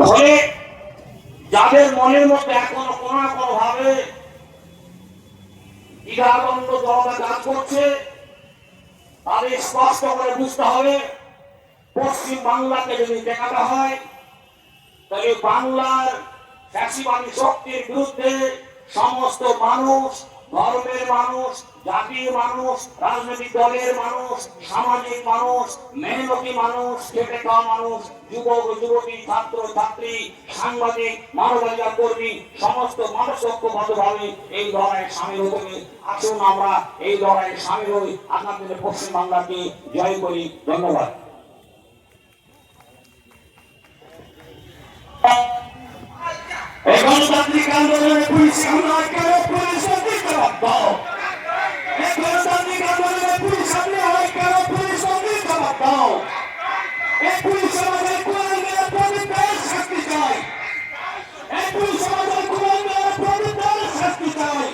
ফলে যাদের মনের মধ্যে এখনও কোনো না ভাবে তাদের স্পষ্ট করে বুঝতে হবে, পশ্চিম বাংলাকে যদি দেখাতে হয়, তাহলে বাংলার শক্তির বিরুদ্ধে সমস্ত মানুষ ধর্মের মানুষ, জাতির মানুষ, রাজনৈতিক দলের মানুষ, সামাজিক মানুষ, মেহনতি মানুষ, খেটে খাওয়া মানুষ, যুবক, যুবতী, ছাত্র, ছাত্রী, সাংবাদিক, মানবাধিকার কর্মী, সমস্ত মানুষ ঐক্যবদ্ধভাবে এই লড়াইয়ে সামিল হতে আসুন আমরা এই লড়াইয়ে সামিল হই। আপনাদের পশ্চিম বাংলাকে জয় করি। ধন্যবাদ। এই গণতান্ত্রিক আন্দোলনে পুলিশ হামলা দাও এক পুরুষ সমাজের কোরআন মেয়েরা প্রদীপ দেওয়ার শাস্তি চায় এক সমাজের কোরআন মেয়েরা প্রদীপ শাস্তি চায়